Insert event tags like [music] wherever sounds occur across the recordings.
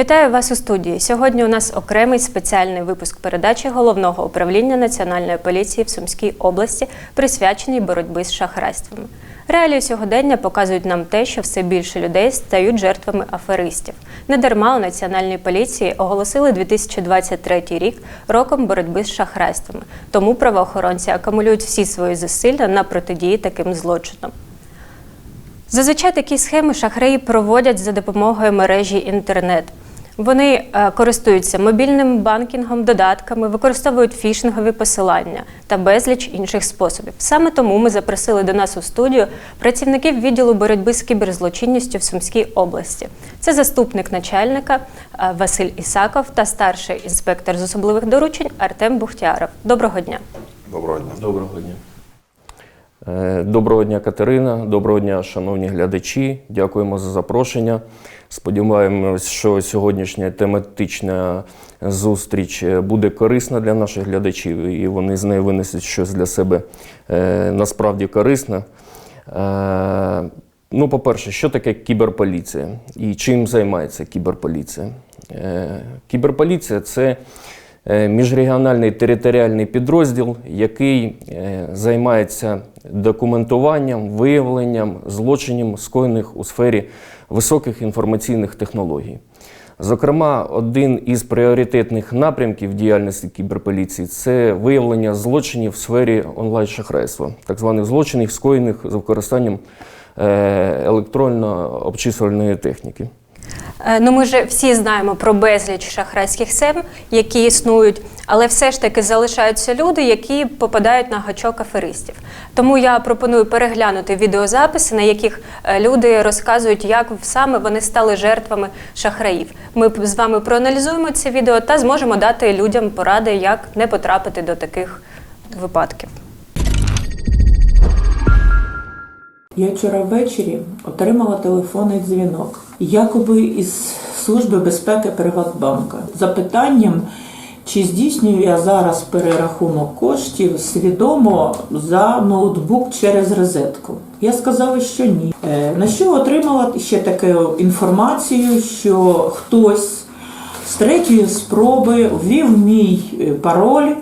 Вітаю вас у студії. Сьогодні у нас окремий спеціальний випуск передачі головного управління Національної поліції в Сумській області, присвячений боротьбі з шахрайствами. Реалії сьогодення показують нам те, що все більше людей стають жертвами аферистів. Недарма у Національній поліції оголосили 2023 рік роком боротьби з шахрайствами. Тому правоохоронці акумулюють всі свої зусилля на протидії таким злочинам. Зазвичай такі схеми шахраї проводять за допомогою мережі інтернет. Вони е, користуються мобільним банкінгом, додатками, використовують фішингові посилання та безліч інших способів. Саме тому ми запросили до нас у студію працівників відділу боротьби з кіберзлочинністю в Сумській області. Це заступник начальника е, Василь Ісаков та старший інспектор з особливих доручень Артем Бухтяров. Доброго дня. Доброго дня. Доброго дня. Е, Доброго дня, Катерина. Доброго дня, шановні глядачі. Дякуємо за запрошення. Сподіваємось, що сьогоднішня тематична зустріч е, буде корисна для наших глядачів, і вони з нею винесуть щось для себе е, насправді корисне. Ну, по-перше, що таке кіберполіція і чим займається кіберполіція? Кіберполіція це міжрегіональний територіальний підрозділ, який займається документуванням, виявленням злочинів, скоєних у сфері високих інформаційних технологій. Зокрема, один із пріоритетних напрямків діяльності кіберполіції це виявлення злочинів в сфері онлайн-шахрайства, так званих злочинів, скоєних з використанням е, електронно-обчислювальної техніки. Е, Ну, ми ж всі знаємо про безліч шахрайських схем, які існують, але все ж таки залишаються люди, які попадають на гачок аферистів. Тому я пропоную переглянути відеозаписи, на яких е, люди розказують, як саме вони стали жертвами шахраїв. Ми з вами проаналізуємо це відео та зможемо дати людям поради, як не потрапити до таких випадків. Я вчора ввечері отримала телефонний дзвінок, якоби із Служби безпеки Приватбанка, запитанням, чи здійснюю я зараз перерахунок коштів свідомо за ноутбук через розетку. Я сказала, що ні. Е, На що отримала ще таку інформацію, що хтось з третьої спроби ввів мій е, пароль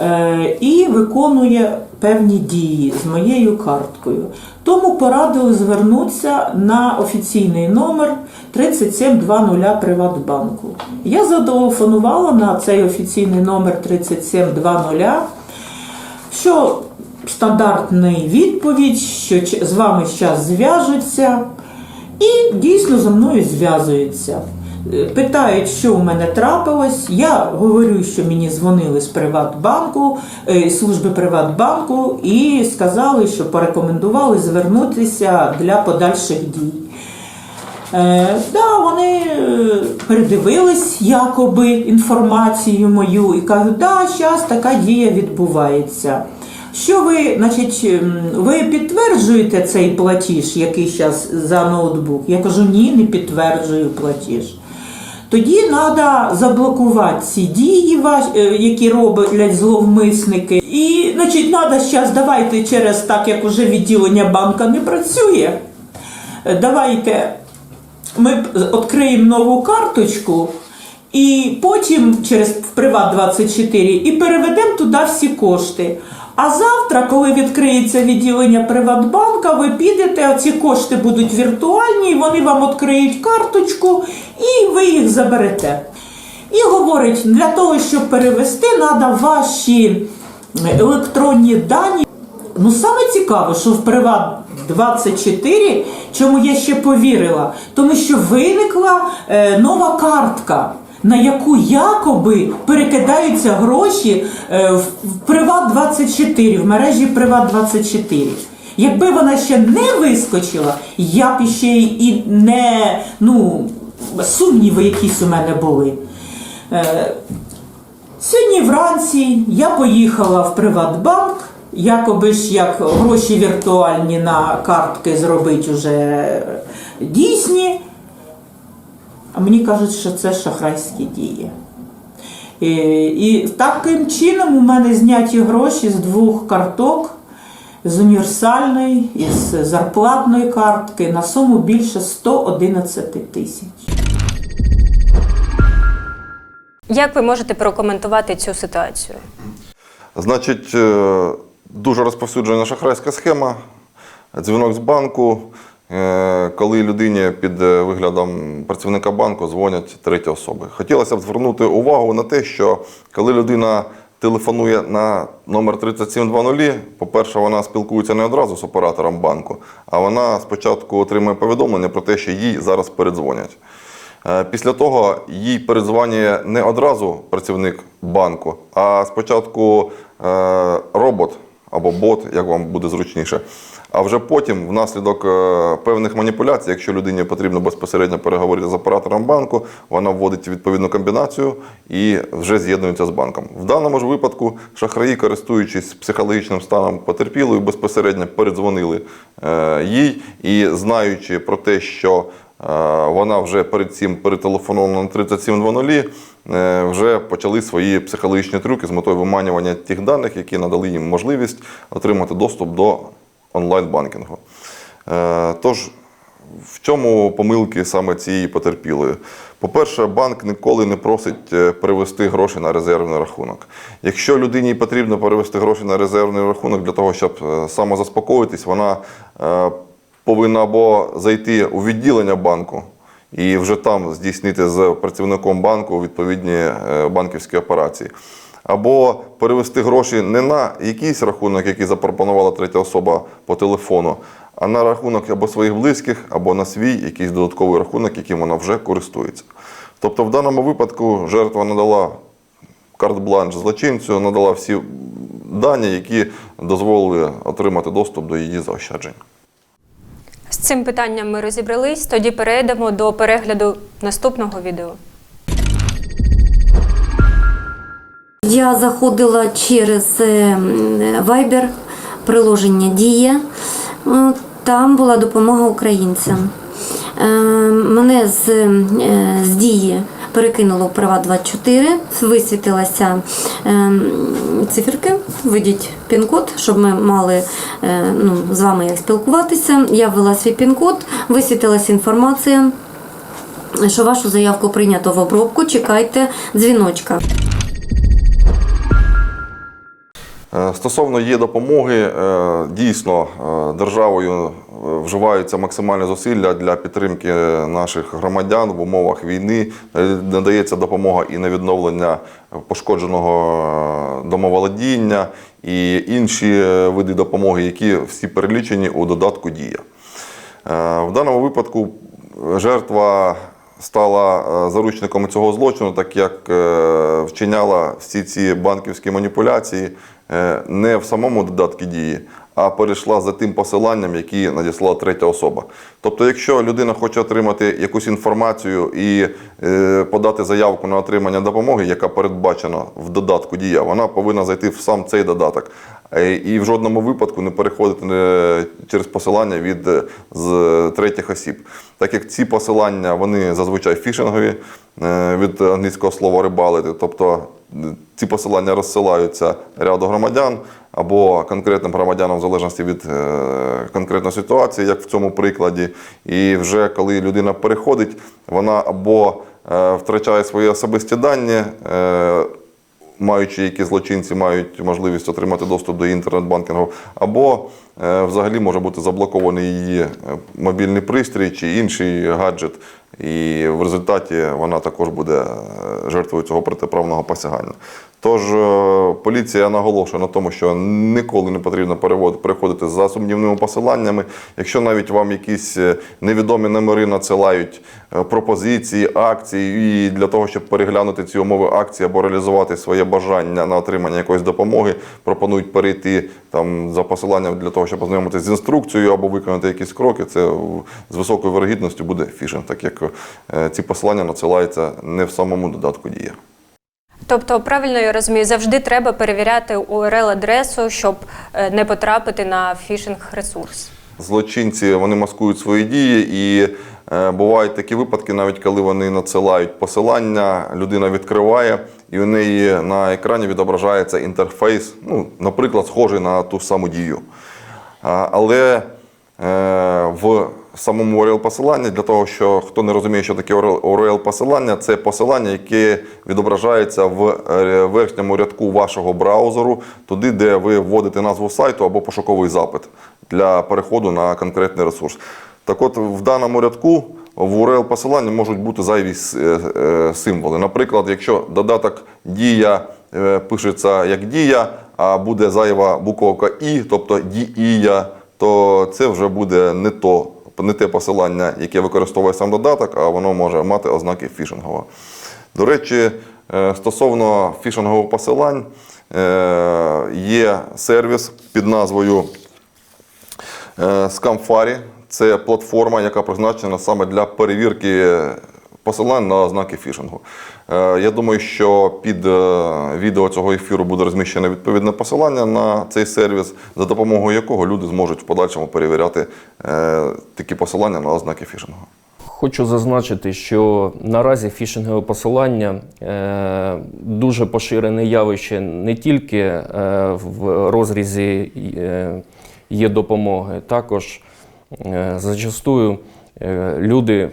е, і виконує певні дії з моєю карткою. Тому порадили звернутися на офіційний номер 3720 Приватбанку. Я зателефонувала на цей офіційний номер 3720, що стандартний відповідь, що з вами зараз зв'яжуться, і дійсно зі мною зв'язуються. Е, Питають, що у мене трапилось. Я говорю, що мені дзвонили з Приватбанку, е, служби Приватбанку, і сказали, що порекомендували звернутися для подальших дій. Е, да, вони е, передивились якоби інформацію мою і кажуть, да, зараз така дія відбувається. Що ви, значить, ви підтверджуєте цей платіж, який зараз за ноутбук? Я кажу, ні, не підтверджую платіж. Тоді треба заблокувати ці дії, е, які роблять зловмисники. І, значить, треба зараз давайте через так, як уже відділення банка не працює. е, Давайте ми відкриємо нову карточку і потім через Приват 24 і переведемо туди всі кошти. А завтра, коли відкриється відділення Приватбанка, ви підете, ці кошти будуть віртуальні, і вони вам відкриють карточку, і ви їх заберете. І говорить, для того, щоб перевести, треба ваші електронні дані. Ну, саме цікаве, що в Приват 24, чому я ще повірила, тому що виникла е, нова картка, на яку якоби перекидаються гроші е, в, Приват 24, в мережі Приват 24. Якби вона ще не вискочила, я б ще і не ну, сумніви якісь у мене були. Е, Сьогодні вранці я поїхала в Приватбанк, якоби ж як гроші віртуальні на картки зробити вже дійсні. А мені кажуть, що це шахрайські дії. І, і таким чином у мене зняті гроші з двох карток, з універсальної і з зарплатної картки на суму більше 111 тисяч. Як ви можете прокоментувати цю ситуацію? Значить, е, дуже розповсюджена шахрайська схема. Дзвінок з банку, е, коли людині під е, виглядом працівника банку дзвонять треті особи. Хотілося б звернути увагу на те, що коли людина телефонує на номер 3720, по-перше, вона спілкується не одразу з оператором банку, а вона спочатку отримує повідомлення про те, що їй зараз передзвонять. Е, Після того їй передзвонює не одразу працівник банку, а спочатку е, робот або бот, як вам буде зручніше. А вже потім, внаслідок е, певних маніпуляцій, якщо людині потрібно безпосередньо переговорити з оператором банку, вона вводить відповідну комбінацію і вже з'єднується з банком. В даному ж випадку шахраї, користуючись психологічним станом потерпілої, безпосередньо передзвонили е, їй і знаючи про те, що Е, Вона вже перед цим перетелефонована на 3700, е, вже почали свої психологічні трюки з метою виманювання тих даних, які надали їм можливість отримати доступ до онлайн-банкінгу. Е, Тож, в чому помилки саме цієї потерпілої? По-перше, банк ніколи не просить е, перевести гроші на резервний рахунок. Якщо людині потрібно перевести гроші на резервний рахунок для того, щоб е, самозаспокоїтись, вона повинна або зайти у відділення банку і вже там здійснити з працівником банку відповідні банківські операції. Або перевести гроші не на якийсь рахунок, який запропонувала третя особа по телефону, а на рахунок або своїх близьких, або на свій якийсь додатковий рахунок, яким вона вже користується. Тобто, в даному випадку жертва надала карт-бланш злочинцю, надала всі дані, які дозволили отримати доступ до її заощаджень. З цим питанням ми розібрались. Тоді перейдемо до перегляду наступного відео. Я заходила через е, Viber, приложення Дія. Е, Там була допомога українцям. Е, Мене з, з дії перекинуло в права 24, висвітилася циферки, введіть пін-код, щоб ми мали ну, з вами як спілкуватися. Я ввела свій пін-код, висвітилася інформація, що вашу заявку прийнято в обробку. Чекайте дзвіночка. Стосовно є допомоги, е, дійсно е, державою е, вживаються максимальні зусилля для підтримки наших громадян в умовах війни. Е, Надається допомога і на відновлення пошкодженого е, домоволодіння, і інші е, види допомоги, які всі перелічені у додатку Дія. Е, В даному випадку жертва стала е, заручником цього злочину, так як е, вчиняла всі ці банківські маніпуляції е, не в самому додатку дії, а перейшла за тим посиланням, які надіслала третя особа. Тобто, якщо людина хоче отримати якусь інформацію і е, подати заявку на отримання допомоги, яка передбачена в додатку дія, вона повинна зайти в сам цей додаток. Е, І в жодному випадку не переходити е, через посилання від е, з третіх осіб. Так як ці посилання вони зазвичай фішингові е, від англійського слова рибалити, тобто е, ці посилання розсилаються ряду громадян або конкретним громадянам в залежності від е, конкретної ситуації, як в цьому прикладі. І вже коли людина переходить, вона або е, втрачає свої особисті дані. е, маючи які злочинці мають можливість отримати доступ до інтернет-банкінгу, або взагалі може бути заблокований її мобільний пристрій чи інший гаджет, і в результаті вона також буде е, жертвою цього протиправного посягання. Тож е, поліція наголошує на тому, що ніколи не потрібно переходити за сумнівними посиланнями. Якщо навіть вам якісь е, невідомі номери надсилають пропозиції, акції, і для того, щоб переглянути ці умови акції або реалізувати своє бажання на отримання якоїсь допомоги, пропонують перейти там за посиланням для того, щоб ознайомитися з інструкцією або виконати якісь кроки. Це з високою вирогідністю буде фішинг, так як е, ці посилання надсилаються не в самому додатку дія. Тобто, правильно я розумію, завжди треба перевіряти URL-адресу, щоб е, не потрапити на фішинг-ресурс. Злочинці вони маскують свої дії, і е, бувають такі випадки, навіть коли вони надсилають посилання, людина відкриває, і у неї на екрані відображається інтерфейс, ну, наприклад, схожий на ту саму дію. А, Але е, в самому URL посиланні для того, що хто не розуміє, що таке URL посилання, це посилання, яке відображається в е, верхньому рядку вашого браузеру, туди, де ви вводите назву сайту або пошуковий запит для переходу на конкретний ресурс. Так от в даному рядку в URL посиланні можуть бути зайві е, е, символи. Наприклад, якщо додаток дія пишеться як дія, а буде зайва буковка І, тобто дія, то це вже буде не то, не те посилання, яке використовує сам додаток, а воно може мати ознаки фішингового. До речі, е, стосовно фішингових посилань, е, є сервіс під назвою Е, Scamfari – це платформа, яка призначена саме для перевірки посилань на ознаки фішингу. Е, Я думаю, що під е, відео цього ефіру буде розміщене відповідне посилання на цей сервіс, за допомогою якого люди зможуть в подальшому перевіряти е, такі посилання на ознаки фішингу. Хочу зазначити, що наразі фішингове посилання дуже поширене явище не тільки в розрізі є допомоги, також зачастую люди,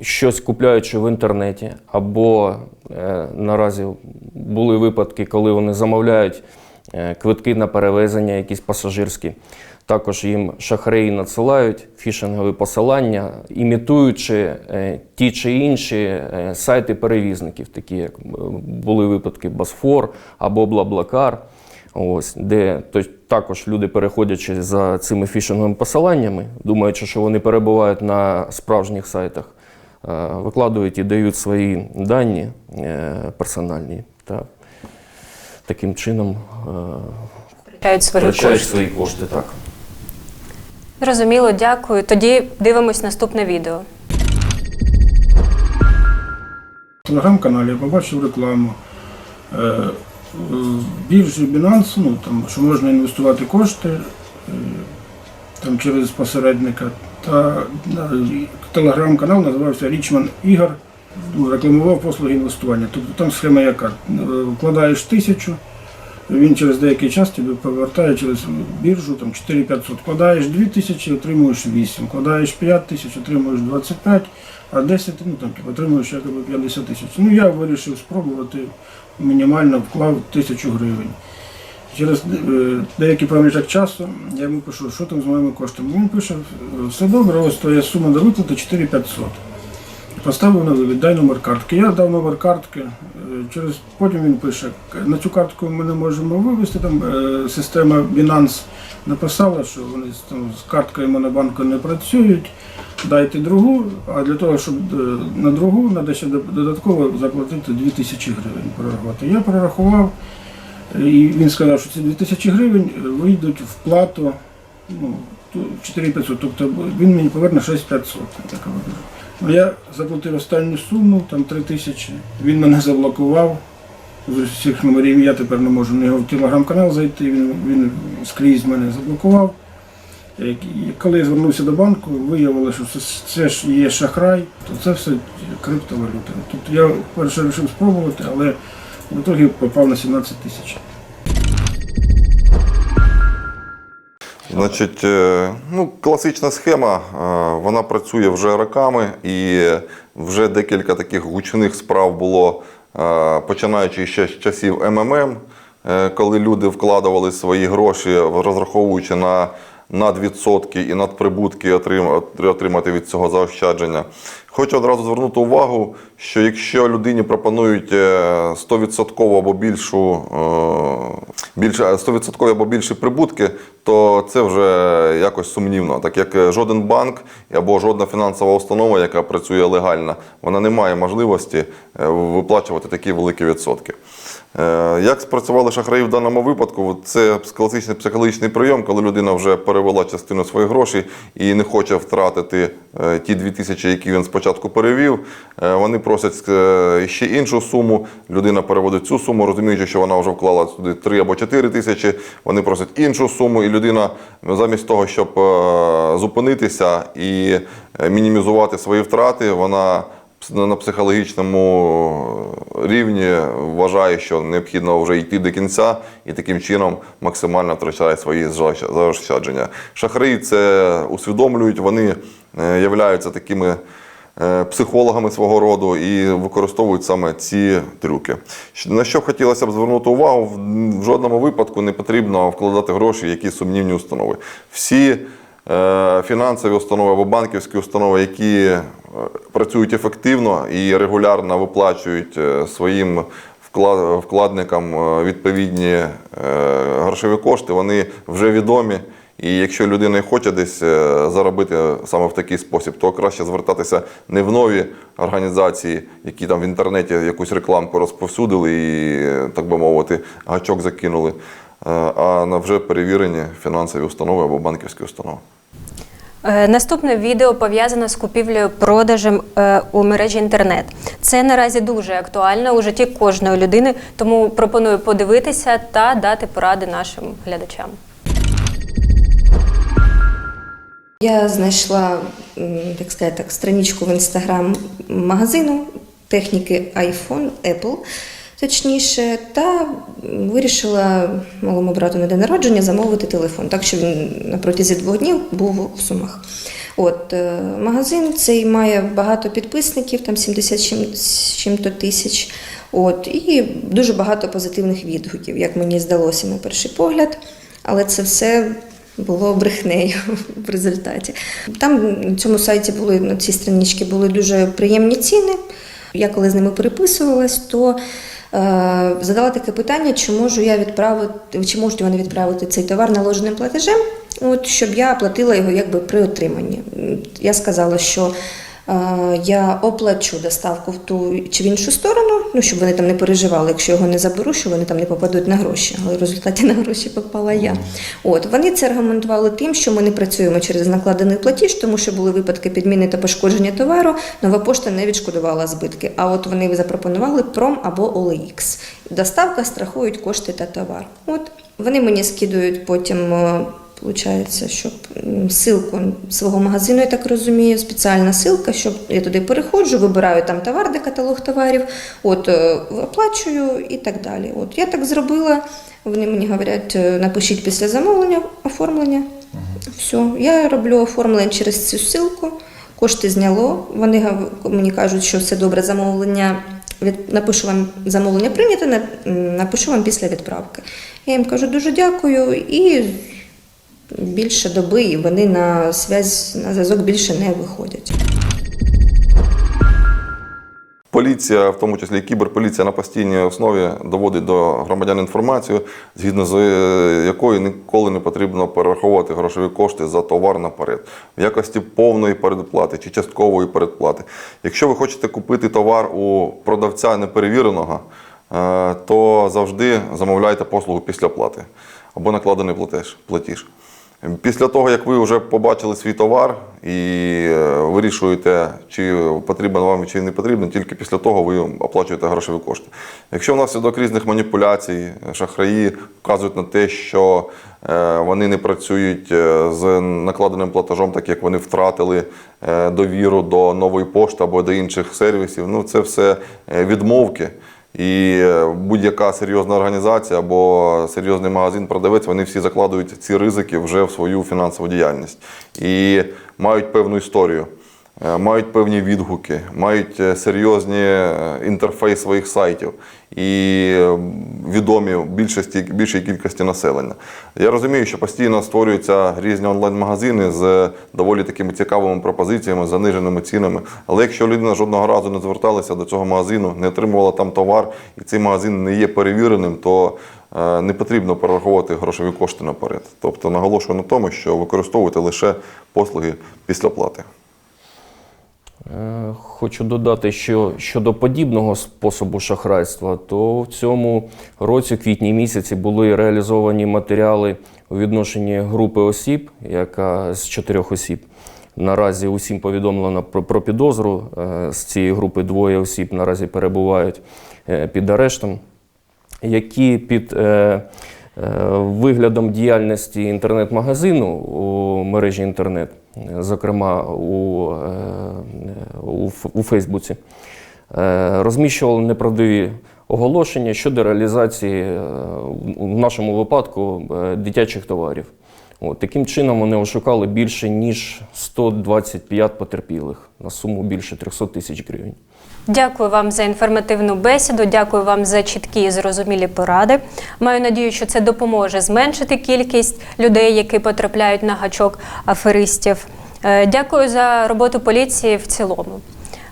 щось купляючи в інтернеті, або е, наразі були випадки, коли вони замовляють е, квитки на перевезення, якісь пасажирські. Також їм шахраї надсилають фішингові посилання, імітуючи е, ті чи інші е, сайти перевізників, такі як були випадки Босфор або Блаблакар. Ось, де то, також люди, переходячи за цими фішинговими посиланнями, думаючи, що вони перебувають на справжніх сайтах, викладають і дають свої дані е, персональні та таким чином е, Втрачають свої втрачають кошти. свої кошти. Так. Зрозуміло, дякую. Тоді дивимось наступне відео. В телеграм-каналі я побачив рекламу е, біржі Binance, ну, там, що можна інвестувати кошти е, там, через посередника. Та телеграм-канал називався Річман Ігор, рекламував послуги інвестування. Тобто там схема яка? Вкладаєш тисячу, він через деякий час тебе повертає через біржу там 4500. Вкладаєш 2000, отримуєш 8. Вкладаєш 5 тисяч, отримуєш 25, а 10 ну, там, типу, отримуєш якоби 50 тисяч. Ну я вирішив спробувати мінімально вклав тисячу гривень. Через е, деякий проміжок часу я йому пишу, що там з моїми коштами. Він пише, все добре, ось твоя сума до виплати 4500. Поставив на вивід, дай номер картки. Я дав номер картки. е, Через потім він пише, на цю картку ми не можемо вивести. Там е, система Binance написала, що вони там, з карткою Монобанку не працюють. Дайте другу, а для того, щоб на другу, треба ще до- додатково заплатити 2000 гривень прорахувати. Я прорахував, і він сказав, що ці 2000 гривень е, вийдуть в плату ну, ту- 4500, тобто він мені поверне 6500. я так. Ну, я заплатив останню суму, там 3 тисячі. Він мене заблокував. З усіх номерів я тепер не можу на його в телеграм-канал зайти, він, він скрізь мене заблокував. Коли я звернувся до банку, виявилося, що це, це ж є шахрай, то це все криптовалюта. Тобто я перше вирішив спробувати, але в ітогі попав на 17 тисяч. Значить, е, ну, класична схема, е, вона працює вже роками, і вже декілька таких гучних справ було, е, починаючи ще з часів МММ, коли люди вкладували свої гроші, розраховуючи на надвідсотки і надприбутки отримати від цього заощадження. Хочу одразу звернути увагу, що якщо людині пропонують е, 100% або більшу е, більше 100% або більші прибутки, то це вже якось сумнівно, так як е, жоден банк або жодна фінансова установа, яка працює легально, вона не має можливості е, виплачувати такі великі відсотки. Е, Як спрацювали шахраї в даному випадку? Це класичний психологічний прийом, коли людина вже перевела частину своїх грошей і не хоче втратити е, ті 2000, які він спочатку перевів. Е, Вони просять е, ще іншу суму. Людина переводить цю суму, розуміючи, що вона вже вклала туди 3 або 4 тисячі. Вони просять іншу суму, і людина замість того, щоб е, зупинитися і мінімізувати свої втрати, вона на психологічному рівні вважає, що необхідно вже йти до кінця і таким чином максимально втрачає свої заощадження. Шахраї це усвідомлюють, вони являються такими психологами свого роду і використовують саме ці трюки. На що хотілося б звернути увагу, в- жодному випадку не потрібно вкладати гроші в якісь сумнівні установи. Всі е, фінансові установи або банківські установи, які е, працюють ефективно і регулярно виплачують е, своїм вкладникам е, відповідні е, грошові кошти, вони вже відомі. І якщо людина хоче десь е, заробити саме в такий спосіб, то краще звертатися не в нові організації, які там в інтернеті якусь рекламку розповсюдили і, так би мовити, гачок закинули, е, а на вже перевірені фінансові установи або банківські установи. Е, Наступне відео пов'язане з купівлею продажем у мережі інтернет. Це наразі дуже актуально у житті кожної людини, тому пропоную подивитися та дати поради нашим глядачам. Я знайшла, так сказати, так, страничку в інстаграм магазину техніки iPhone, Apple, точніше, та вирішила малому брату на день народження замовити телефон, так що він на протязі двох днів був в Сумах. От, е, магазин цей має багато підписників, там 70 з чим- з чим-то тисяч. От, і дуже багато позитивних відгуків, як мені здалося на перший погляд. Але це все було брехнею в результаті. Там на цьому сайті були на цій страничці були дуже приємні ціни. Я коли з ними переписувалась, то е, задала таке питання, чи можу я відправити, чи можуть вони відправити цей товар наложеним платежем, от, щоб я оплатила його якби при отриманні. Я сказала, що я оплачу доставку в ту чи в іншу сторону, ну щоб вони там не переживали, якщо його не заберу, що вони там не попадуть на гроші. Але в результаті [laughs] на гроші попала я. От вони це аргументували тим, що ми не працюємо через накладений платіж, тому що були випадки підміни та пошкодження товару. Нова пошта не відшкодувала збитки. А от вони запропонували пром або OLX. Доставка страхують кошти та товар. От вони мені скидують потім. е, Получається, щоб м, ссылку свого магазину, я так розумію, спеціальна ссылка, щоб я туди переходжу, вибираю там товар, де каталог товарів, от е, оплачую і так далі. От я так зробила. Вони мені говорять, е, напишіть після замовлення оформлення. Все, я роблю оформлення через цю ссылку, кошти зняло. Вони гав- мені кажуть, що все добре, замовлення. Від, напишу вам замовлення прийнято, на- м, напишу вам після відправки. Я їм кажу дуже дякую і більше доби, і вони на зв'язь на зв'язок більше не виходять. Поліція, в тому числі кіберполіція, на постійній основі доводить до громадян інформацію, згідно з е, якою ніколи не потрібно перераховувати грошові кошти за товар наперед, в якості повної передплати чи часткової передплати. Якщо ви хочете купити товар у продавця неперевіреного, е, то завжди замовляйте послугу після плати або накладений платеж, платіж. Після того, як ви вже побачили свій товар і е, вирішуєте, чи потрібен вам чи не потрібен, тільки після того ви оплачуєте грошові кошти. Якщо внаслідок різних маніпуляцій, шахраї вказують на те, що е, вони не працюють е, з накладеним платежом, так як вони втратили довіру до нової пошти або до інших сервісів, ну це все відмовки. І е, будь-яка серйозна організація або серйозний магазин-продавець, вони всі закладують ці ризики вже в свою фінансову діяльність. І мають певну історію, мають певні відгуки, мають е, серйозні е, інтерфейс своїх сайтів і е, відомі більшості більшій кількості населення. Я розумію, що постійно створюються різні онлайн-магазини з доволі такими цікавими пропозиціями, заниженими цінами. Але якщо людина жодного разу не зверталася до цього магазину, не отримувала там товар, і цей магазин не є перевіреним, то е, не потрібно перераховувати грошові кошти наперед. Тобто наголошую на тому, що використовуйте лише послуги після плати. Е, Хочу додати, що щодо подібного способу шахрайства, то в цьому році, квітні місяці, були реалізовані матеріали у відношенні групи осіб, яка з чотирьох осіб. Наразі усім повідомлено про, про підозру. Е, З цієї групи двоє осіб наразі перебувають е, під арештом, які під е, е, виглядом діяльності інтернет-магазину у мережі інтернет зокрема у, е, у, у Фейсбуці, е, розміщували неправдиві оголошення щодо реалізації е, в нашому випадку дитячих товарів. От, таким чином вони ошукали більше ніж 125 потерпілих на суму більше 300 тисяч гривень. Дякую вам за інформативну бесіду. Дякую вам за чіткі і зрозумілі поради. Маю надію, що це допоможе зменшити кількість людей, які потрапляють на гачок аферистів. Е, Дякую за роботу поліції в цілому.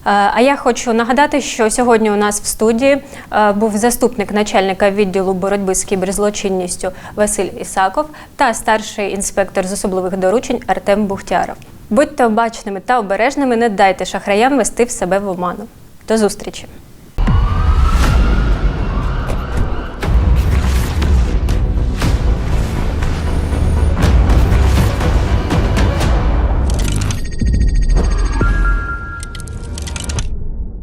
Е, А я хочу нагадати, що сьогодні у нас в студії е, був заступник начальника відділу боротьби з кіберзлочинністю Василь Ісаков та старший інспектор з особливих доручень Артем Бухтяров. Будьте обачними та обережними, не дайте шахраям вести в себе в оману. До зустрічі!